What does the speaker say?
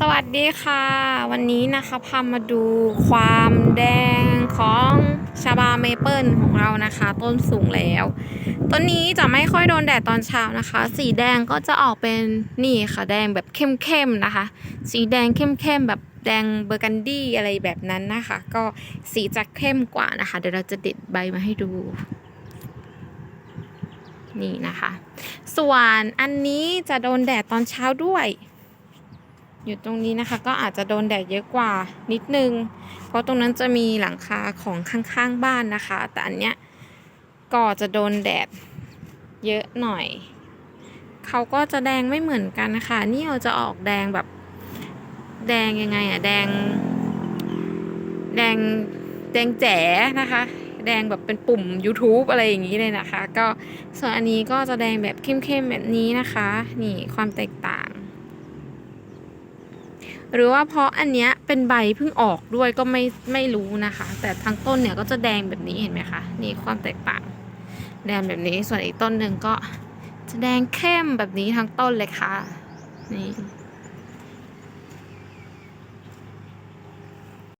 สวัสดีค่ะ วันนี้นะคะพามาดูความแดงของชาบาเมเปิลของเรานะคะ ต้นสูงแล้ว ต้นนี้จะไม่ค่อยโดนแดดตอนเช้านะคะ สีแดงก็จะออกเป็นนี่ค่ะ แดงแบบเข้มๆนะคะ สีแดงเข้มๆแบบแดงเบอร์กันดี้อะไรแบบนั้นนะคะ ก็สีจะเข้มกว่านะคะ เดี๋ยวเราจะเด็ดใบมาให้ดู นี่นะคะ ส่วนอันนี้จะโดนแดดตอนเช้าด้วย อยู่ตรงนี้นะคะ ก็อาจจะโดนแดดเยอะกว่านิดนึง เพราะตรงนั้นจะมีหลังคาของข้างๆบ้านนะคะ แต่อันเนี้ยก็จะโดนแดดเยอะหน่อย เขาก็จะแดงไม่เหมือนกันนะคะ นี่เราจะออกแดงแบบแดงยังไงอะแดง แดงแดงแจ๋นะคะ แดงแบบเป็นปุ่ม YouTube อะไรอย่างนี้เลยนะคะ ก็ส่วนอันนี้ก็จะแดงแบบเข้มๆแบบนี้นะคะ นี่ความแตกต่าง หรือว่าเพราะอันเนี้ยเป็นใบเพิ่งออกด้วยก็ไม่ไม่รู้นะคะ แต่ทั้งต้นเนี่ยก็จะแดงแบบนี้เห็นไหมคะนี่ความแตกต่าง แดงแบบนี้ส่วนอีกต้นหนึ่งก็จะแดงเข้มแบบนี้ทั้งต้นเลยค่ะนี่